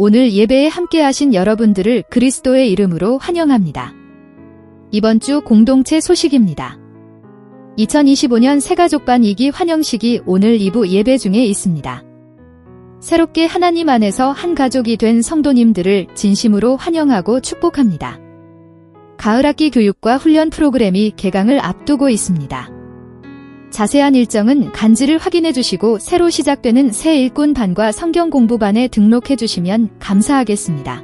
오늘 예배에 함께하신 여러분들을 그리스도의 이름으로 환영합니다. 이번 주 공동체 소식입니다. 2025년 새가족반 2기 환영식이 오늘 2부 예배 중에 있습니다. 새롭게 하나님 안에서 한 가족이 된 성도님들을 진심으로 환영하고 축복합니다. 가을학기 교육과 훈련 프로그램이 개강을 앞두고 있습니다. 자세한 일정은 간지를 확인해 주시고 새로 시작되는 새 일꾼 반과 성경 공부반에 등록해 주시면 감사하겠습니다.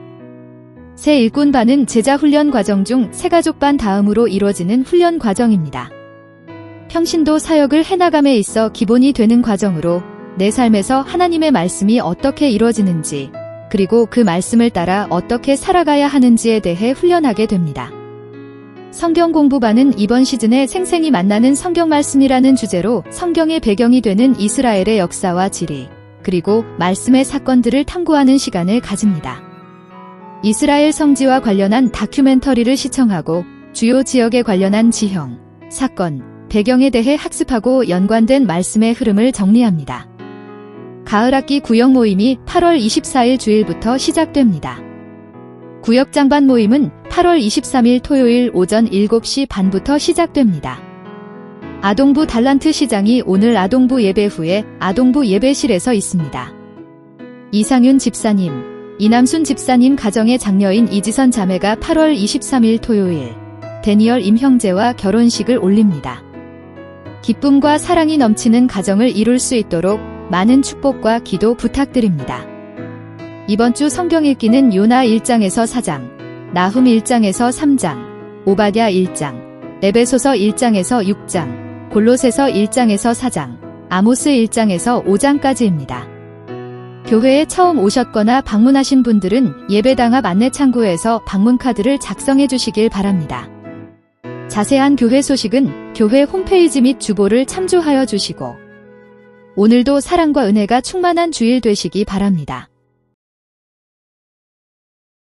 새 일꾼 반은 제자 훈련 과정 중 새가족 반 다음으로 이루어지는 훈련 과정입니다. 평신도 사역을 해나감에 있어 기본이 되는 과정으로 내 삶에서 하나님의 말씀이 어떻게 이루어지는지, 그리고 그 말씀을 따라 어떻게 살아가야 하는지에 대해 훈련하게 됩니다. 성경 공부반은 이번 시즌에 생생히 만나는 성경 말씀이라는 주제로 성경의 배경이 되는 이스라엘의 역사와 지리, 그리고 말씀의 사건들을 탐구하는 시간을 가집니다. 이스라엘 성지와 관련한 다큐멘터리를 시청하고 주요 지역에 관련한 지형, 사건, 배경에 대해 학습하고 연관된 말씀의 흐름을 정리합니다. 가을학기 구역 모임이 8월 24일 주일부터 시작됩니다. 구역 장반 모임은 8월 23일 토요일 오전 7시 반부터 시작됩니다. 아동부 달란트 시장이 오늘 아동부 예배 후에 아동부 예배실에서 있습니다. 이상윤 집사님, 이남순 집사님 가정의 장녀인 이지선 자매가 8월 23일 토요일 데니얼 임형제와 결혼식을 올립니다. 기쁨과 사랑이 넘치는 가정을 이룰 수 있도록 많은 축복과 기도 부탁드립니다. 이번 주 성경 읽기는 요나 1장에서 4장, 나훔 1장에서 3장, 오바댜 1장, 에베소서 1장에서 6장, 골로새서 1장에서 4장, 아모스 1장에서 5장까지입니다. 교회에 처음 오셨거나 방문하신 분들은 예배당 앞 안내 창구에서 방문 카드를 작성해 주시길 바랍니다. 자세한 교회 소식은 교회 홈페이지 및 주보를 참조하여 주시고 오늘도 사랑과 은혜가 충만한 주일 되시기 바랍니다.